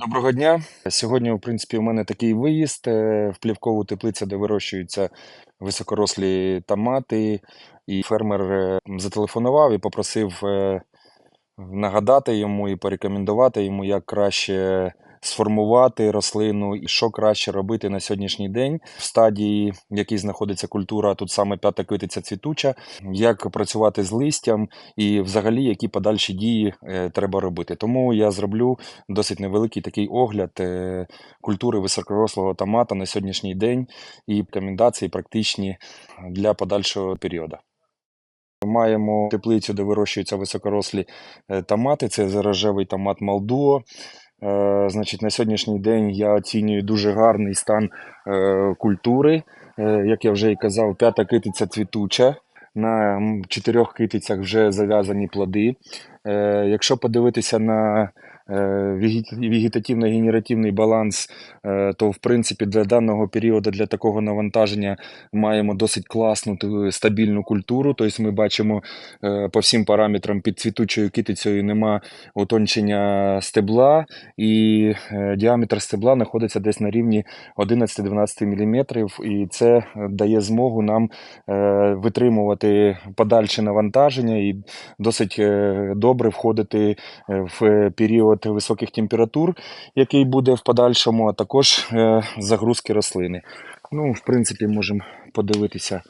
Доброго дня. Сьогодні, в принципі, у мене такий виїзд е, в плівкову теплицю, де вирощуються високорослі томати. І фермер е, зателефонував і попросив е, нагадати йому і порекомендувати йому, як краще сформувати рослину і що краще робити на сьогоднішній день в стадії, в якій знаходиться культура, тут саме п'ята квітиця цвітуча, як працювати з листям і взагалі які подальші дії е, треба робити. Тому я зроблю досить невеликий такий огляд е, культури високорослого томата на сьогоднішній день і рекомендації практичні для подальшого періоду. Маємо теплицю, де вирощуються високорослі е, томати. Це зарожевий томат Малдуо. Е, Значить, на сьогоднішній день я оцінюю дуже гарний стан е, культури. Е, Як я вже і казав, п'ята китиця цвітуча. На чотирьох китицях вже зав'язані плоди. Якщо подивитися на вегетативно-генеративний баланс, е, то в принципі для даного періоду, для такого навантаження маємо досить класну стабільну культуру. Тобто ми бачимо е, по всім параметрам під цвітучою китицею нема утончення стебла, і е, діаметр стебла знаходиться десь на рівні 11-12 мм, і це е, дає змогу нам е, витримувати подальше навантаження і досить е, добре входити е, в період високих температур, який буде в подальшому, а також е, загрузки рослини. Ну, в принципі, можемо подивитися,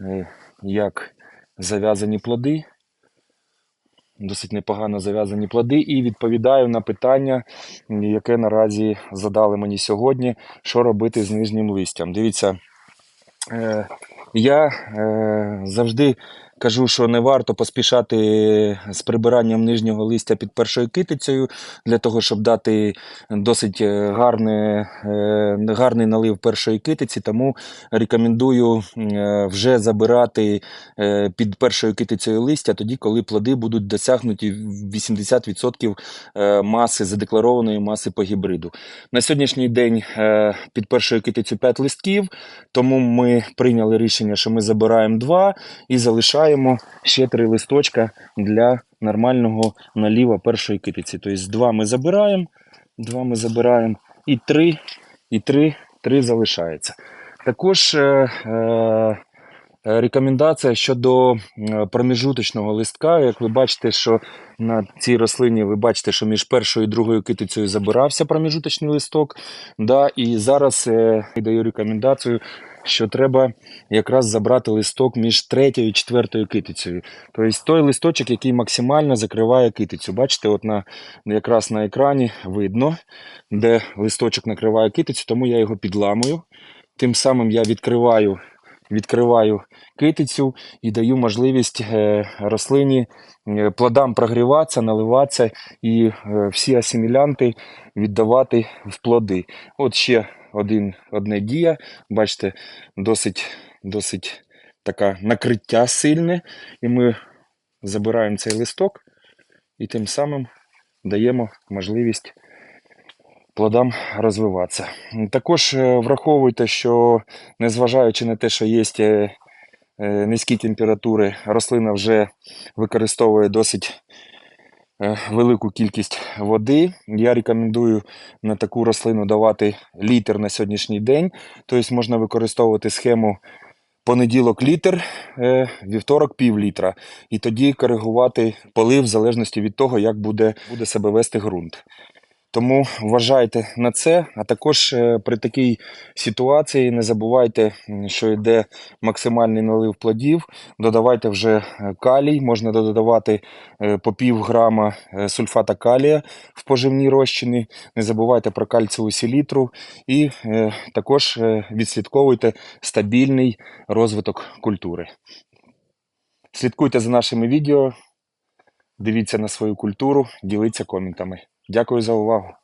е, як зав'язані плоди. Досить непогано зав'язані плоди, і відповідаю на питання, яке наразі задали мені сьогодні, що робити з нижнім листям. Дивіться, е, я завжди кажу, що не варто поспішати з прибиранням нижнього листя під першою китицею, для того, щоб дати досить е, гарне, е, гарний налив першої китиці. Тому рекомендую е, вже забирати під першою китицею листя тоді, коли плоди будуть досягнуті 80% е, маси, задекларованої маси по гібриду. На сьогоднішній день під першою китицю 5 листків, тому ми прийняли рішення, що ми забираємо 2 і залишаємо ще три листочка для нормального наліва першої китиці. Тобто два ми забираємо, два ми забираємо і три, і 3, 3 залишається. Також е, Е, Рекомендація щодо е, проміжуточного листка. Як ви бачите, що на цій рослині ви бачите, що між першою і другою китицею забирався проміжуточний листок. Да, і зараз е, я даю рекомендацію, що треба якраз забрати листок між третьою і четвертою китицею. Тобто той листочок, який максимально закриває китицю. Бачите, от на, якраз на екрані видно, де листочок накриває китицю, тому я його підламую. Тим самим я відкриваю відкриваю китицю і даю можливість е, рослині е, плодам прогріватися, наливатися і е, всі асимілянти віддавати в плоди. От ще один, одне дія. Бачите, досить, досить таке накриття сильне. І ми забираємо цей листок і тим самим даємо можливість плодам розвиватися. Також е, враховуйте, що незважаючи на те, що є е, е, низькі температури, рослина вже використовує досить велику кількість води. Я рекомендую на таку рослину давати літр на сьогоднішній день. Тобто можна використовувати схему понеділок літр, вівторок пів літра. І тоді коригувати полив в залежності від того, як буде, буде себе вести ґрунт. Тому вважайте на це, а також е, при такій ситуації не забувайте, що йде максимальний налив плодів. Додавайте вже е, калій, можна додавати е, по пів грама сульфата калія в поживні розчини. Не забувайте про кальцеву селітру і також відслідковуйте стабільний розвиток культури. Слідкуйте за нашими відео, дивіться на свою культуру, діліться коментами. Дякую за увагу.